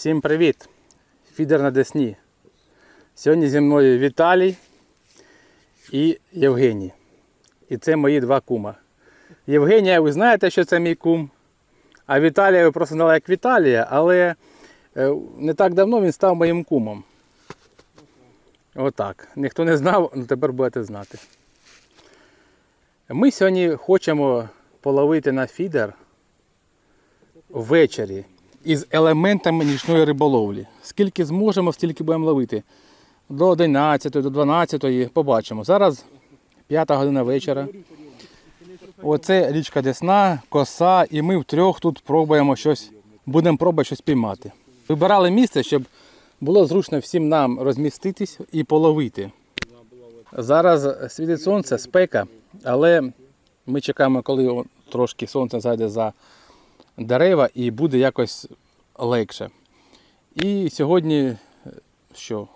Всім привіт! Фідер на Десні. Сьогодні зі мною Віталій і Євгеній. І це мої два кума. Євгенія, ви знаєте, що це мій кум. А Віталія ви просто знали як Віталія, але е, не так давно він став моїм кумом. Отак. Ніхто не знав, але тепер будете знати. Ми сьогодні хочемо половити на фідер ввечері із елементами нічної риболовлі. Скільки зможемо, стільки будемо ловити. До 11, до 12 побачимо. Зараз 5 година вечора. Оце річка Десна, коса, і ми втрьох тут пробуємо щось, будемо пробувати щось піймати. Вибирали місце, щоб було зручно всім нам розміститись і половити. Зараз світить сонце, спека, але ми чекаємо, коли трошки сонце зайде за дерева і буде якось легше. І сьогодні е, що?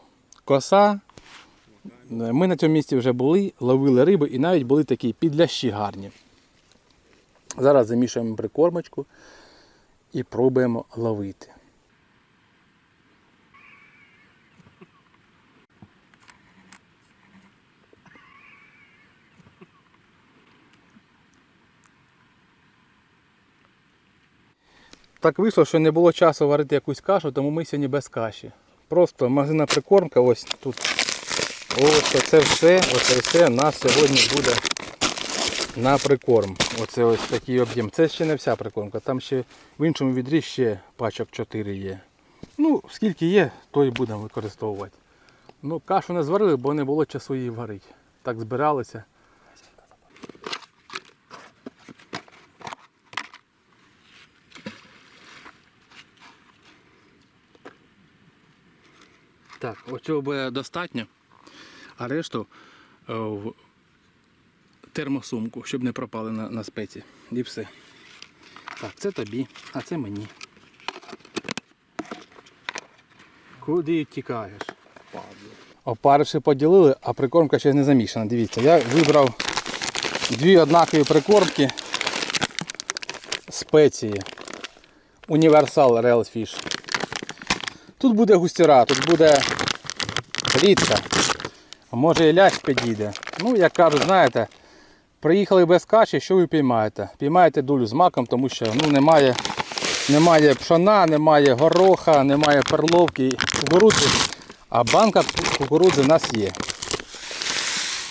Коса. Е, Ми на цьому місці вже були, ловили риби і навіть були такі підлящі гарні. Зараз замішуємо прикормочку і пробуємо ловити. Так вийшло, що не було часу варити якусь кашу, тому ми сьогодні без каші. Просто магазинна прикормка, ось тут. Ось це все, оце все нас сьогодні буде на прикорм. Оце ось такий об'єм. Це ще не вся прикормка. Там ще в іншому відрі ще пачок 4 є. Ну, скільки є, то і будемо використовувати. Ну, кашу не зварили, бо не було часу її варити. Так збиралися. Так, оцього буде достатньо, а решту е, в термосумку, щоб не пропали на, на спеці. І все. Так, це тобі, а це мені. Куди тікаєш? Опариші поділили, а прикормка ще не замішана. Дивіться, я вибрав дві однакові прикормки спеції. Універсал Real Fish. Тут буде густіра, тут буде рідка. А може і лящ підійде. Ну, як кажуть, знаєте, приїхали без каші, що ви піймаєте? Піймаєте дулю з маком, тому що ну, немає, немає пшона, немає гороха, немає перловки, кукурудзи. А банка кукурудзи в нас є.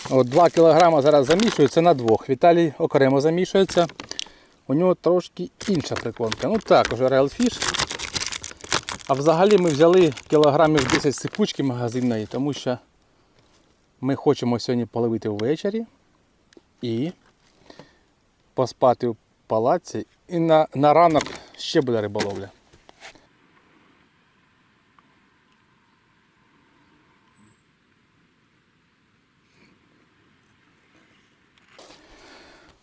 От 2 кг зараз замішується на двох. Віталій окремо замішується. У нього трошки інша прикормка. Ну так, уже Fish. А взагалі ми взяли кілограмів 10 сипучки магазинної, тому що ми хочемо сьогодні половити ввечері і поспати в палаці. І на, на ранок ще буде риболовля.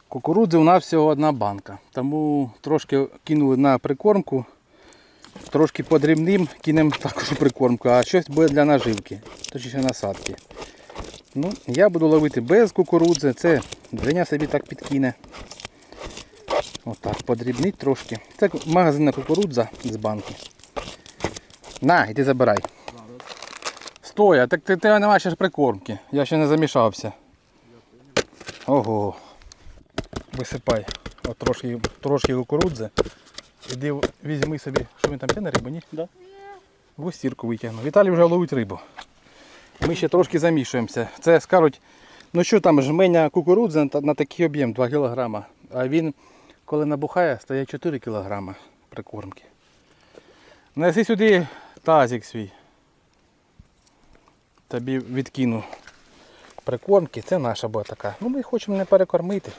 Кукурудзи у нас всього одна банка, тому трошки кинули на прикормку. Трошки подрібним кинемо також прикормку, а щось буде для наживки, точніше насадки. Ну, Я буду ловити без кукурудзи, це Женя собі так підкине. Отак, подрібнить трошки. Це магазинна кукурудза з банки. На, іди забирай. Стой, а так ти, ти немає ще прикормки. Я ще не замішався. Ого. Висипай. От трошки, трошки кукурудзи. Іди візьми собі, що він там тяне рибу, ні? Да. Густірку витягнув. Віталій вже ловить рибу. Ми ще трошки замішуємося. Це скажуть, ну що там, жменя кукурудзи на, на такий об'єм 2 кг. А він, коли набухає, стає 4 кг прикормки. Неси сюди тазик свій. Тобі відкину прикормки. Це наша була така. Ну ми хочемо не перекормити.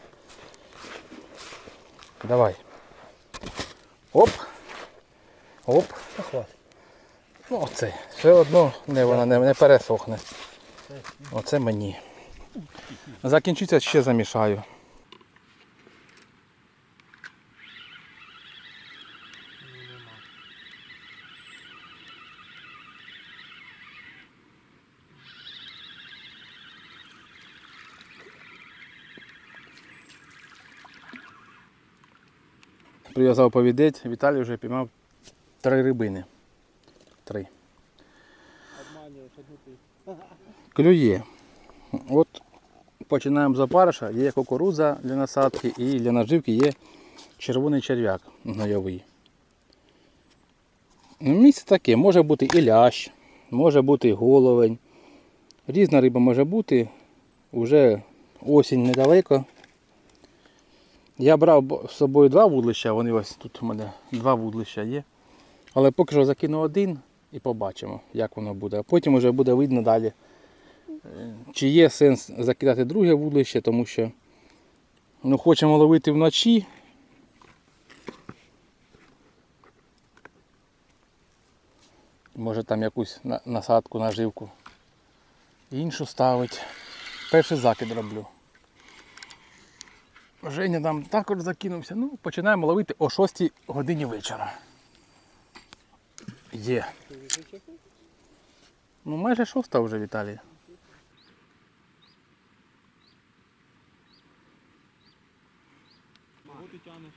Давай. Оп. Оп. Хватить. Ну, оце. Все одно не, вона не, не пересохне. Оце мені. Закінчиться, ще замішаю. Прив'язав повідець, Віталій вже піймав три рибини. три. Обманюєш одну ти. Клює. От починаємо з опариша, є кукурудза для насадки і для наживки є червоний черв'як гнойовий. Ну, Місце таке, може бути і лящ, може бути і головень. Різна риба може бути. Уже осінь недалеко. Я брав з собою два вудлища, вони ось тут у мене два вудлища є. Але поки що закину один і побачимо, як воно буде. А потім вже буде видно далі, е, чи є сенс закидати друге вудлище, тому що ну, хочемо ловити вночі. Може там якусь насадку, наживку. Іншу ставить. Перший закид роблю. Женя там також закинувся. Ну, починаємо ловити о 6 годині вечора. Є. Ну майже шоста вже Віталій. Кого ти тянеш?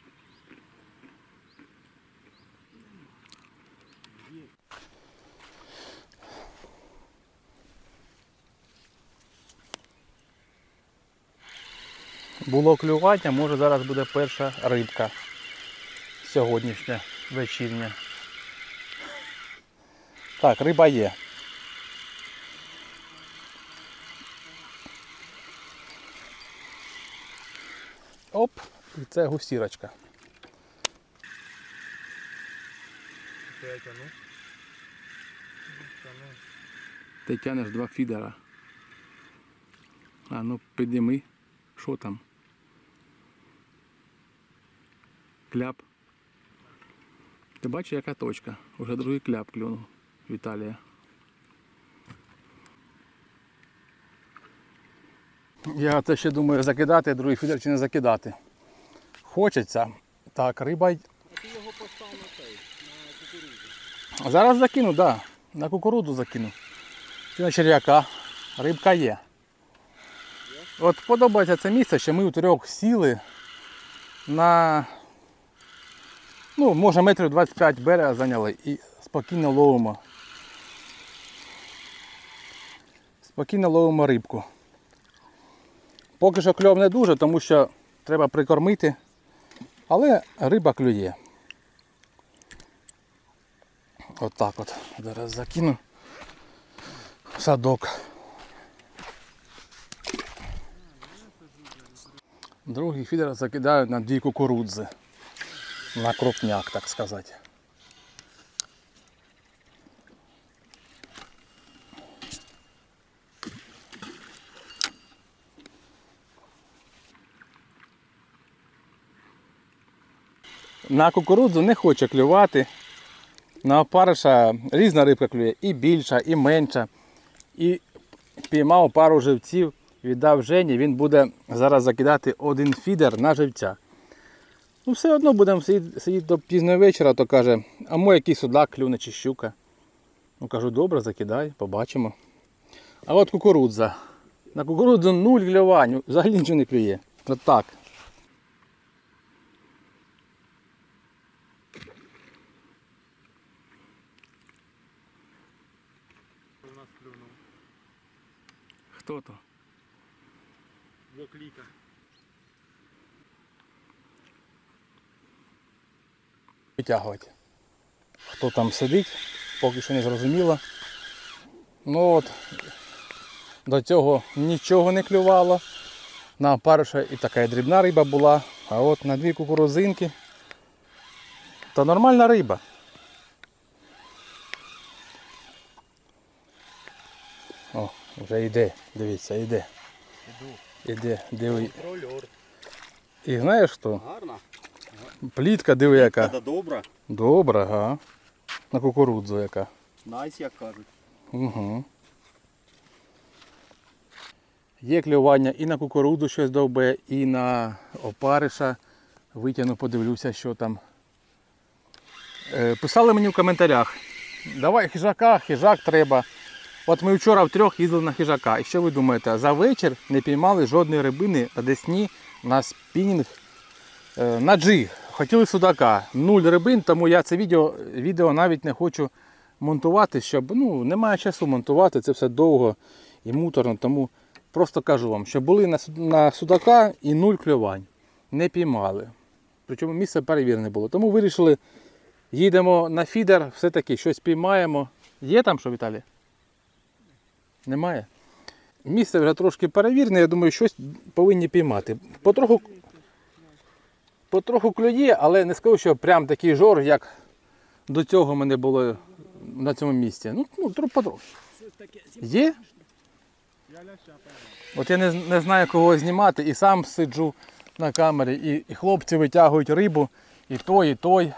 Було клювання, може зараз буде перша рибка. Сьогоднішня, вечірня. Так, риба є. Оп, і це гусірочка. Тяну. Ти тянеш два фідера. А ну підійми. Що там? Кляп. Ти бачиш, яка точка? Уже другий кляп клюнув Віталія. Я це ще думаю закидати, другий фідер чи не закидати. Хочеться. Так, риба. А ти його постав на цей, на кукурудзу. Зараз закину, так. Да. На кукурудзу закину. Чи на черв'яка. Рибка є. От подобається це місце, що ми у трьох сіли на ну, може метрів 25 берега зайняли і спокійно ловимо. Спокійно ловимо рибку. Поки що кльов не дуже, тому що треба прикормити, але риба клює. Отак от, Зараз закину в садок. Другий фідер закидаю на дві кукурудзи. На крупняк, так сказати. На кукурудзу не хоче клювати. На опариша різна рибка клює, і більша, і менша. І піймав пару живців, віддав Жені, він буде зараз закидати один фідер на живця. Ну все одно будемо сидіти, сидіти до пізного вечора, то каже, а мо який судак клюне чи щука. Ну кажу, добре, закидай, побачимо. А от кукурудза. На кукурудзу нуль клювань, взагалі нічого не клює. От так. У нас клюнув. Хто то? Двокліка. Витягувати. Хто там сидить, поки що не зрозуміло. Ну от, до цього нічого не клювало. На париша і така дрібна риба була, а от на дві кукурузинки. Та нормальна риба. О, вже йде, дивіться, йде. Іду. Іде, диви. І знаєш що? Гарно. Плітка диви яка. Та добра. Добра, га. На кукурудзу яка. Найс, як кажуть. Угу. Є клювання і на кукурудзу щось довбе, і на опариша. Витягну, подивлюся, що там. Е, Писали мені в коментарях. Давай хижака, хижак треба. От ми вчора втрьох їздили на хижака. І що ви думаєте? За вечір не піймали жодної рибини на десні, на спінінг, е, на джиг. Хотіли судака. Нуль рибин, тому я це відео, відео навіть не хочу монтувати, щоб ну, немає часу монтувати, це все довго і муторно. Тому просто кажу вам, що були на, на судака і нуль клювань. Не піймали. Причому місце перевірене було. Тому вирішили, їдемо на фідер, все-таки щось піймаємо. Є там що, Віталій? Немає? Місце вже трошки перевірене, я думаю, щось повинні піймати. Потроху, потроху клює, але не скажу, що прям такий жор, як до цього мене було на цьому місці. Ну, ну потроху. Є? От я не, не знаю, кого знімати, і сам сиджу на камері, і, і хлопці витягують рибу, і той, і той.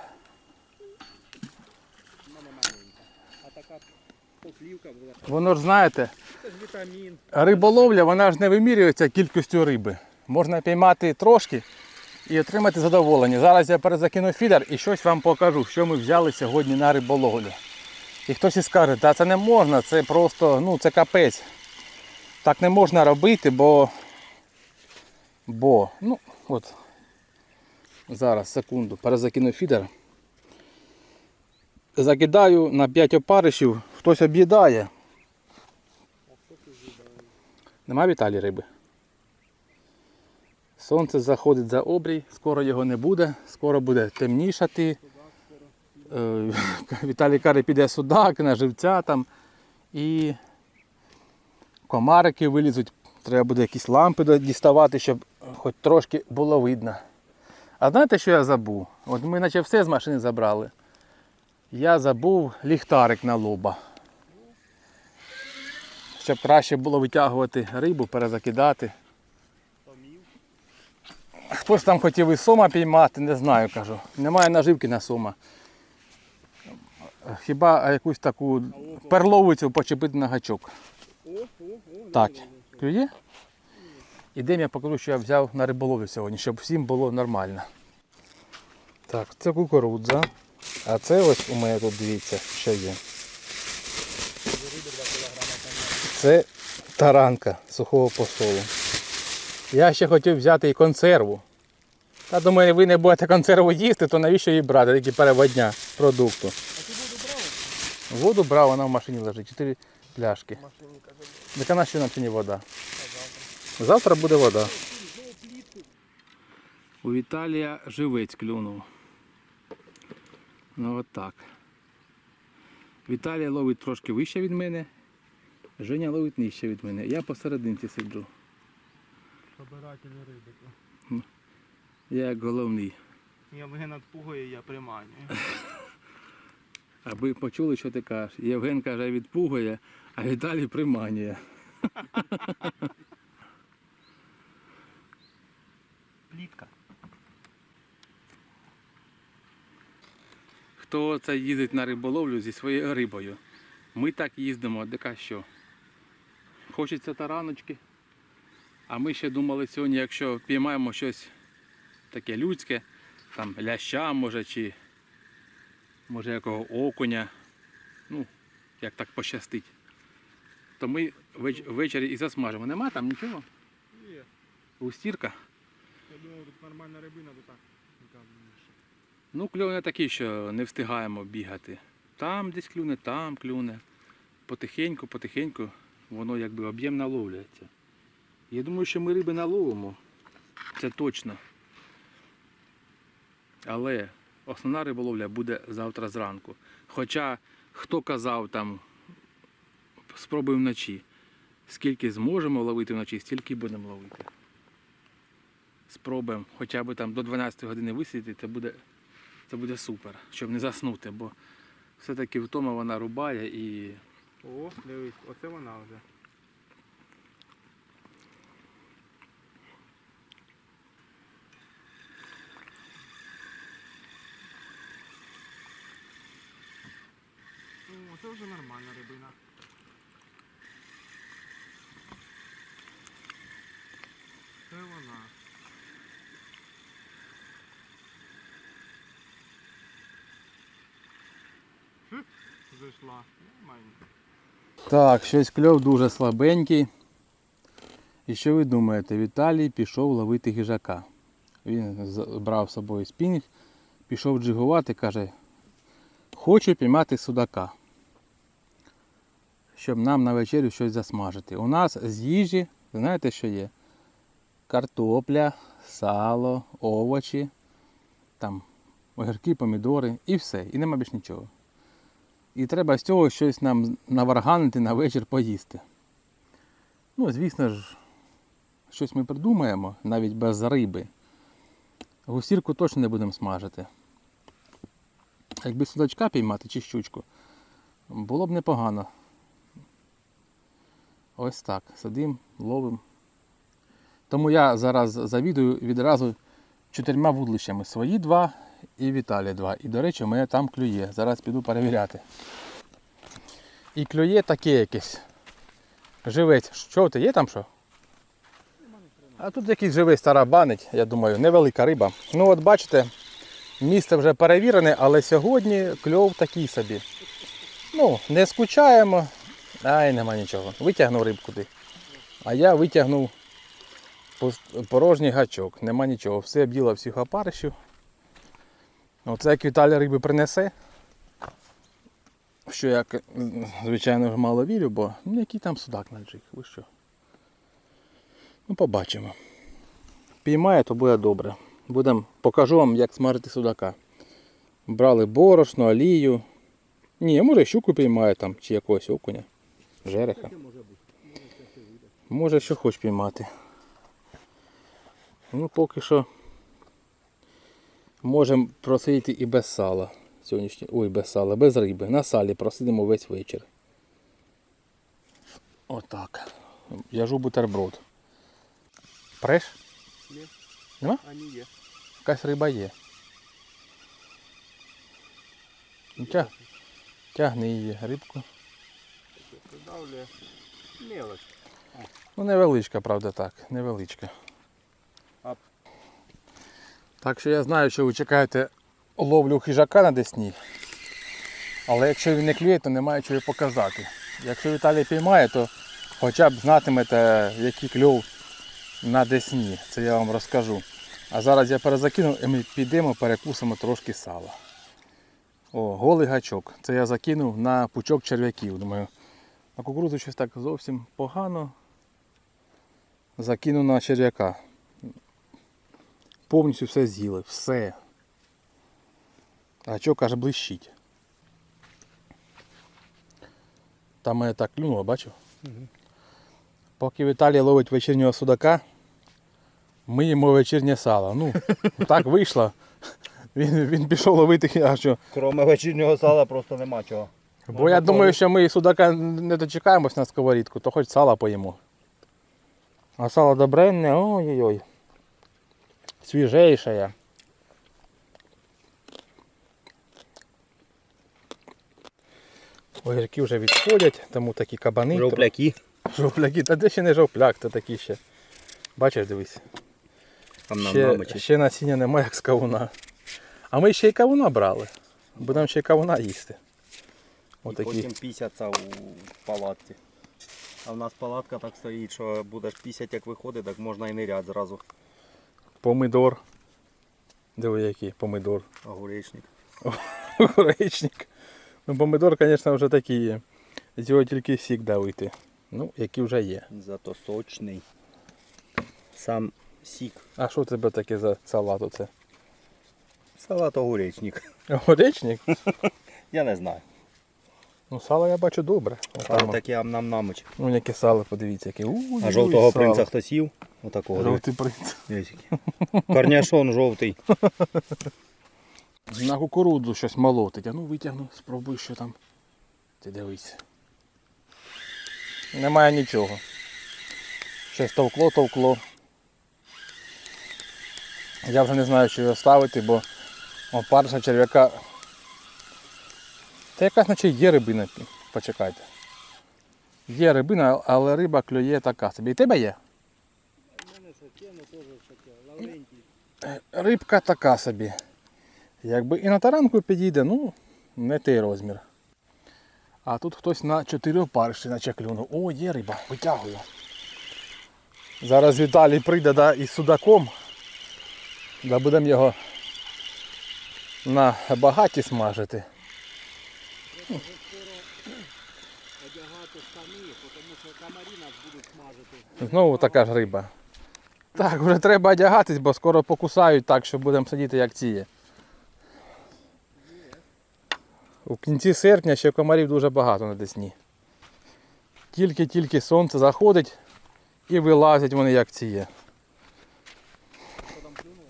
Воно ж знаєте, риболовля, вона ж не вимірюється кількістю риби. Можна піймати трошки і отримати задоволення. Зараз я перезакину фідер і щось вам покажу, що ми взяли сьогодні на риболовлю. І хтось і скаже, та це не можна, це просто, ну це капець. Так не можна робити, бо. Бо, ну, от. Зараз, секунду, перезакину фідер. Закидаю на 5 опаришів, хтось об'їдає. Нема Віталій риби. Сонце заходить за обрій, скоро його не буде, скоро буде темнішати. Е, Віталій каже, піде судак на живця там. І комарики вилізуть. Треба буде якісь лампи діставати, щоб хоч трошки було видно. А знаєте, що я забув? От ми наче все з машини забрали. Я забув ліхтарик на лоба. Щоб краще було витягувати рибу, перезакидати. Хтось там хотів і сома піймати, не знаю, кажу. Немає наживки на сома. Хіба якусь таку перловицю почепити на гачок. Так. Клює? Ідемо, я покажу, що я взяв на риболовлю сьогодні, щоб всім було нормально. Так, це кукурудза. А це ось у мене тут дивіться, що є. Це таранка сухого посолу. Я ще хотів взяти і консерву. Та думаю, ви не будете консерву їсти, то навіщо її брати, такі переводня продукту. А ти воду брав? Воду брав, вона в машині лежить, 4 пляшки. В машині, каже, Яка на що на ціні вода? а завтра. Завтра буде вода. У Віталія живець клюнув. Ну от так. Віталій ловить трошки вище від мене. Женя ловить нижче від мене. Я посерединці сиджу. Собиратель риби. Я як головний. Євген надпугує, я приманюю. Аби почули, що ти кажеш. Євген каже, відпугує, а Віталій приманює. Плітка. Хто це їздить на риболовлю зі своєю рибою? Ми так їздимо, дека що? Хочеться тараночки. А ми ще думали сьогодні, якщо піймаємо щось таке людське, там ляща може чи може якого окуня, ну, як так пощастить, то ми веч- ввечері і засмажимо. Нема там нічого? Є. Устірка. Я думав, тут нормальна рибина, то так. Ну, клюне такий, що не встигаємо бігати. Там десь клюне, там клюне. Потихеньку, потихеньку воно якби об'єм наловлюється. Я думаю, що ми риби наловимо. Це точно. Але основна риболовля буде завтра зранку. Хоча хто казав там, спробуємо вночі. Скільки зможемо ловити вночі, стільки будемо ловити. Спробуємо хоча б там до 12 години висидіти, це буде це буде супер, щоб не заснути, бо все-таки втома вона рубає і О, дивись, оце вона вже. Це вже нормальна рибина. Це вона. Зайшла. Нормально. Так, щось кльов дуже слабенький. І що ви думаєте? Віталій пішов ловити хижака. Він брав з собою спінінг, пішов джигувати, каже, хочу піймати судака. Щоб нам на вечерю щось засмажити. У нас з їжі, знаєте, що є? Картопля, сало, овочі, там огірки, помідори і все. І нема більш нічого. І треба з цього щось нам наварганити на вечір поїсти. Ну, звісно ж, щось ми придумаємо, навіть без риби. Гусірку точно не будемо смажити. Якби судачка піймати чи щучку, було б непогано. Ось так. Сидим, ловим. Тому я зараз завідую відразу чотирма вудлищами. Свої два і Віталія два. І, до речі, у мене там клює. Зараз піду перевіряти. І клює таке якесь. Живець. Що ти є там що? А тут якийсь живий старабанить, я думаю, невелика риба. Ну от бачите, місце вже перевірене, але сьогодні кльов такий собі. Ну, не скучаємо. Ай, нема нічого. Витягнув рибку ти. А я витягнув порожній гачок. Нема нічого. Все об'їло всіх опаришів. Оце як Віталій риби принесе. Що я, звичайно, мало вірю, бо ну, який там судак на джиг, ви що? Ну, побачимо. Піймає, то буде добре. Будем, покажу вам, як смажити судака. Брали борошно, олію. Ні, може щуку піймає там, чи якогось окуня. Жереха. Може, що хоч піймати. Ну, поки що можемо просидіти і без сала. Сьогоднішній. Ой, без сала, без риби. На салі просидимо весь вечір. Отак. В'яжу бутерброд. Преш? Ні. Нема? А ні є. Якась риба є. Ну, Тяг... Тягни її рибку. Придавлює. Мелоч. Ну невеличка, правда так, невеличка. А- Так що я знаю, що ви чекаєте ловлю хижака на Десні. Але якщо він не клює, то немає чого показати. Якщо Віталій піймає, то хоча б знатимете, який кльов на Десні. Це я вам розкажу. А зараз я перезакину і ми підемо, перекусимо трошки сала. О, голий гачок. Це я закинув на пучок черв'яків. Думаю, на кукурудзу щось так зовсім погано. Закинув на черв'яка. Повністю все з'їли. Все. А Гачок аж блищить. Там мене так клюнуло, бачив? Мгм. Поки Віталій ловить вечірнього судака, ми їмо вечірнє сало. Ну, так вийшло. Він, він пішов ловити, а що. Кроме вечірнього сала просто нема чого. Бо я думаю, що ми судака не дочекаємось на сковорідку, то хоч сала поїмо. А сало добренне, ой-ой-ой. Свіжейше. Огірки вже відходять, тому такі кабани. Жовпляки. Жовпляки, та де ще не жовпляк, то такі ще. Бачиш, дивись. Ще, ще насіння немає, як з кавуна. А ми ще й кавуна брали. Будемо ще й кавуна їсти. І Отакі. потім пісяться у палатці. А в нас палатка так стоїть, що будеш пісять як виходить, так можна і ниряти зразу. Помидор. Диви який помидор. Огуречник. Гречник. Ну, помидор, звісно, вже такий є. З його тільки сік давити. Ну, який вже є. Зато сочний. Сам сік. А що у тебе таке за салат оце? Салат огуречник. Горечник? Я не знаю. Ну, сало я бачу добре. Отам. таке ам нам намочить. Ну, яке сало, подивіться, яке. У, А жовтого сало. принца хто сів? Отакого. Жовтий принц. Корняшон жовтий. На кукурудзу щось молотить. А ну витягну, спробуй, що там. Ти дивись. Немає нічого. Щось товкло, товкло. Я вже не знаю, що його ставити, бо опарша черв'яка. Та якась наче є рибина. Почекайте. Є рибина, але риба клює така собі. І тебе є? Е, Рибка така собі. Якби і на таранку підійде, ну, не той розмір. А тут хтось на чотири опариші наче клюнув. О, є риба, витягую. Зараз Віталій прийде да, із судаком. Да будемо його на багаті смажити. одягати комарі нас будуть смажити. Знову така ж риба. Так, вже треба одягатись, бо скоро покусають так, що будемо сидіти як ціє. У кінці серпня ще комарів дуже багато на Десні. Тільки-тільки сонце заходить і вилазять вони як ціє. Що там клюнуло?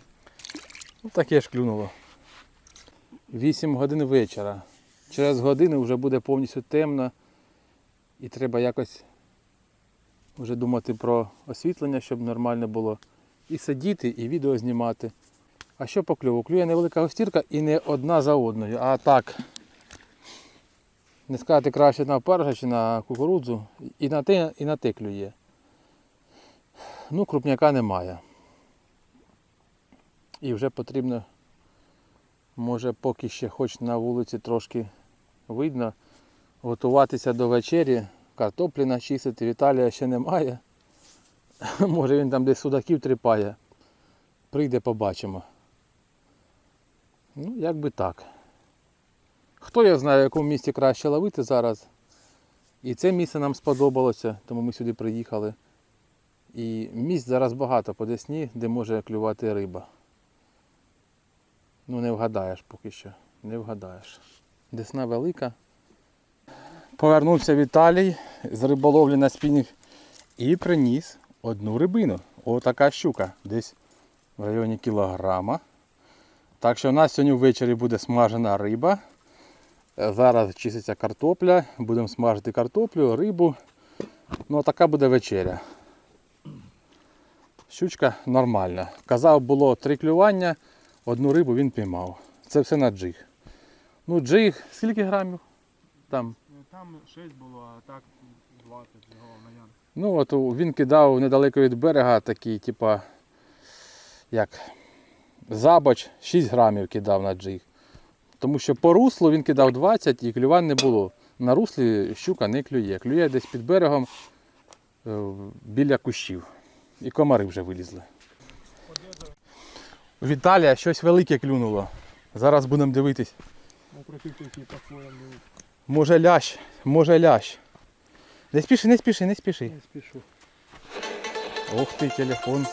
Ну, таке ж клюнуло. 8 годин вечора. Через годину вже буде повністю темно і треба якось вже думати про освітлення, щоб нормально було. І сидіти, і відео знімати. А що по клюву? Клює невелика гостірка і не одна за одною, а так. Не сказати краще на перша чи на кукурудзу. І на те, і на те клює. Ну, крупняка немає. І вже потрібно, може поки ще хоч на вулиці трошки видно, готуватися до вечері, картоплі начистити, Віталія ще немає. Може він там десь судаків тріпає. Прийде, побачимо. Ну, як би так. Хто я знає, в якому місці краще ловити зараз. І це місце нам сподобалося, тому ми сюди приїхали. І місць зараз багато по Десні, де може клювати риба. Ну не вгадаєш поки що. Не вгадаєш. Десна велика. Повернувся Віталій з риболовлі на спінінг і приніс одну рибину. Отака щука. Десь в районі кілограма. Так що у нас сьогодні ввечері буде смажена риба. Е, Зараз чиститься картопля. Будемо смажити картоплю, рибу. Ну а така буде вечеря. Щучка нормальна. Казав, було три клювання, одну рибу він піймав. Це все на джиг. Ну, джиг, скільки грамів? Там. Ну, Там 6 було, а так 20 його наян. Ну, от він кидав недалеко від берега такий, типа, як забач, 6 грамів кидав на джиг. Тому що по руслу він кидав 20 і клювань не було. На руслі щука не клює. Клює десь під берегом е, біля кущів. І комари вже вилізли. Віталія щось велике клюнуло. Зараз будемо дивитись. Може лящ, може лящ. Не спіши, не спіши, не спіши. Не спішу. Ох ти, телефон.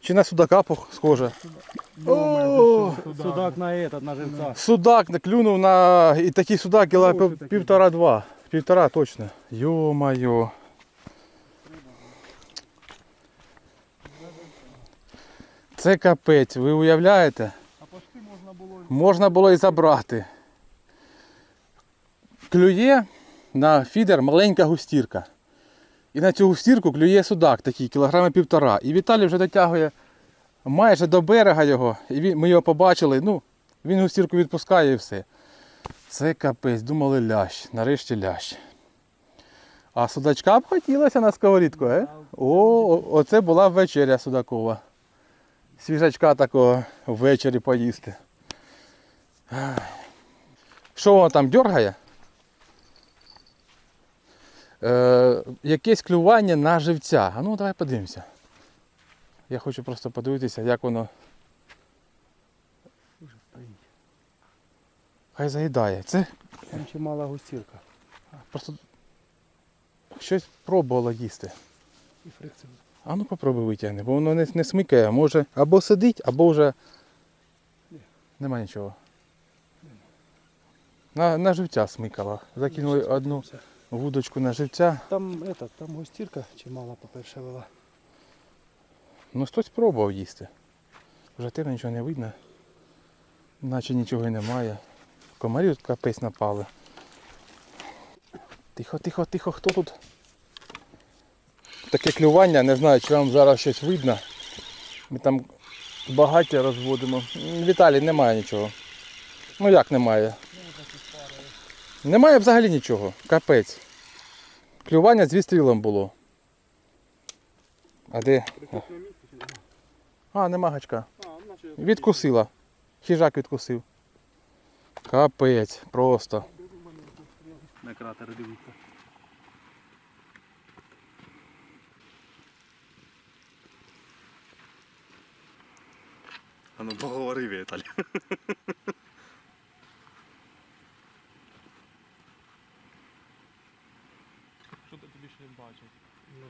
Чи на судака пох- схоже? О, Судак на этот, на живця. Судак наклюнув на. І такий судак кіла півтора-два. Півтора точно. Йо-майо. Це капець, ви уявляєте? Можна було і забрати. Клює на фідер маленька густірка. І на цю густірку клює судак такий, кілограми півтора. І Віталій вже дотягує майже до берега його. І ми його побачили. Ну, він густірку відпускає і все. Це капець, думали лящ. Нарешті лящ. А судачка б хотілося на сковорідку, е? О- оце була вечеря судакова. Свіжачка такого ввечері поїсти. Що воно там дергає? Е, якесь клювання на живця. А ну давай подивимося. Я хочу просто подивитися, як воно. Хай заїдає. Це Там чимала густірка. просто щось пробувало їсти. І. А ну попробуй витягни, бо воно не, не смикає, може або сидить, або вже нема нічого. На, на живця смикала. Закинули одну вудочку на живця. Там этот, там густірка чимала по-перше вела. Ну хтось пробував їсти. Вже темно нічого не видно. Наче нічого і немає. Комарів тут капець напали. Тихо, тихо, тихо, хто тут? Таке клювання, не знаю, чи вам зараз щось видно. Ми там багаття розводимо. Віталій, немає нічого. Ну як немає? Немає взагалі нічого. Капець. Клювання з відстрілом було. А де? А, нема гачка. Відкусила. Хижак відкусив. Капець, просто. На кратер дивіться. А ну поговори, Віталій.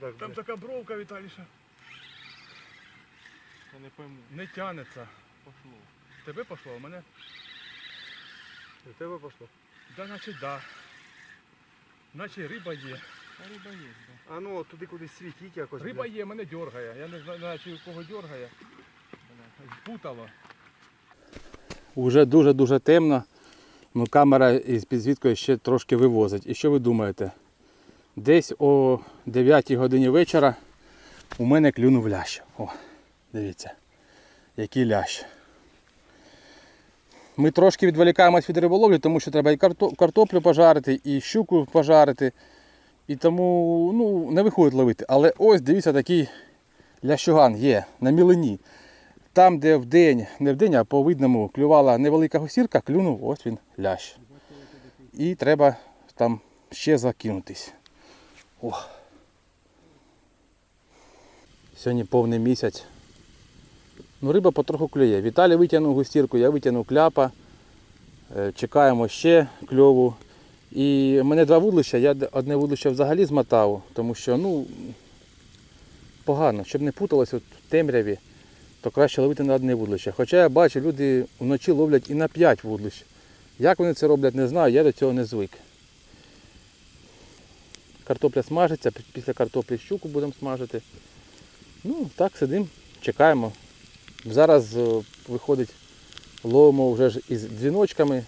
Так, Там така бровка, Віталіша. Я не пойму. Не тянеться. Пошло. Тебе пошло, а мене? У тебе пошло? Да, наче да. Наче риба є. А риба є, да. А ну туди кудись світіть якось. Риба є, мене дергає. Я не знаю, наче у кого дергає. Путало. Уже дуже-дуже темно. Ну, камера із підсвіткою ще трошки вивозить. І що ви думаєте? Десь о 9 годині вечора у мене клюнув лящ. О, дивіться, який лящ. Ми трошки відволікаємось від риболовлі, тому що треба і картоплю пожарити, і щуку пожарити. І тому ну, не виходить ловити. Але ось дивіться, такий лящуган є на мілині. Там, де в день, не в день, а по видному клювала невелика гусірка, клюнув ось він лящ. І треба там ще закинутись. О. Сьогодні повний місяць. Ну, риба потроху клює. Віталій витягнув густірку, я витягнув кляпа. Е, Чекаємо ще кльову. І в мене два вудлища, я одне вудлище взагалі змотав, тому що ну, погано, щоб не путалося в темряві, то краще ловити на одне вудлище. Хоча я бачу, люди вночі ловлять і на 5 вудлищ. Як вони це роблять, не знаю, я до цього не звик. Картопля смажиться, після картоплі щуку будемо смажити. Ну, так, сидимо, чекаємо. Зараз е, виходить, ловимо вже ж із дзвіночками.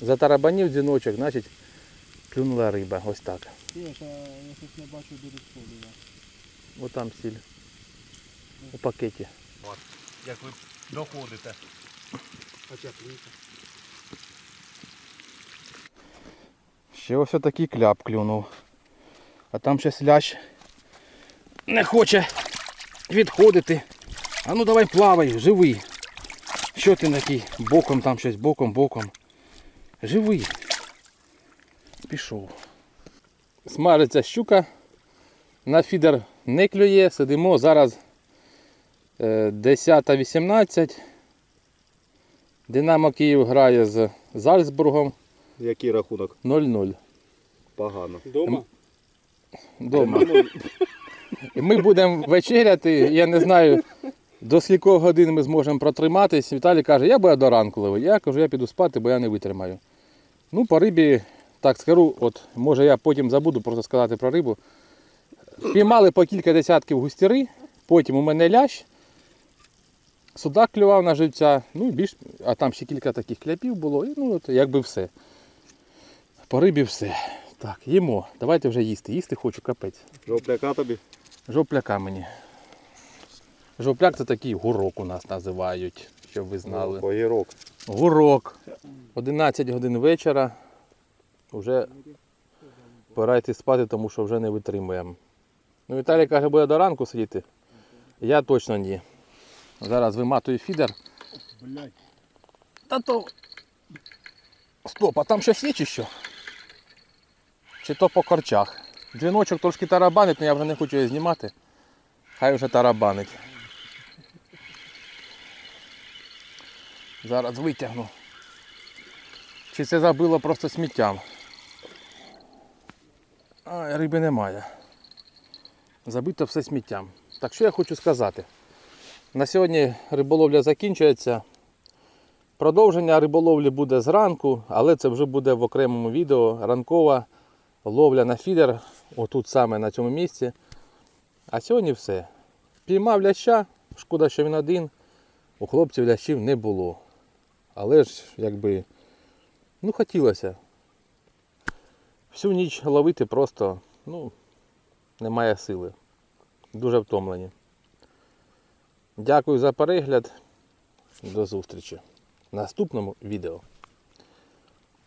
Затарабанів дзвіночок, значить клюнула риба. Ось так. Я щось не бачу сходу. Ось там сіль. У пакеті. Як ви доходите. Ще ось такий кляп клюнув. А там щось лящ не хоче відходити. А ну давай плавай, живий. Що ти такий? Боком там щось, боком, боком. Живий. Пішов. Смажиться щука. На фідер не клює, сидимо. Зараз е, 10.18. Динамо Київ грає з Зальцбургом Який рахунок? 0-0. Погано. Дома? Дома. І ми будемо вечеряти, я не знаю, до скількох годин ми зможемо протриматись. Віталій каже, я буду до ранку ловити. Я кажу, я піду спати, бо я не витримаю. Ну, по рибі, так скажу, от, може я потім забуду просто сказати про рибу. Піймали по кілька десятків густіри, потім у мене лящ. Судак клював на живця, ну більш, а там ще кілька таких кляпів було, і ну от якби все. По рибі все. Так, їмо. Давайте вже їсти. Їсти хочу капець. Жовтляка тобі? Жопляка мені. Жопляк це такий гурок у нас називають, щоб ви знали. Огірок. Гурок. 11 годин вечора. Вже пора йти спати, тому що вже не витримуємо. Ну, Віталій каже, буде до ранку сидіти. Я точно ні. Зараз виматую фідер. Блядь. Та то. Стоп, а там щось є чи що? Чи то по корчах? Дзвіночок трошки тарабанить, але я вже не хочу її знімати. Хай вже тарабанить. Зараз витягну. Чи це забило просто сміттям? А, риби немає. Забито все сміттям. Так що я хочу сказати? На сьогодні риболовля закінчується. Продовження риболовлі буде зранку, але це вже буде в окремому відео. Ранкова ловля на фідер, отут саме на цьому місці. А сьогодні все. Піймав ляща, шкода, що він один. У хлопців лящів не було. Але ж якби ну хотілося. Всю ніч ловити просто ну, немає сили. Дуже втомлені. Дякую за перегляд. До зустрічі в наступному відео.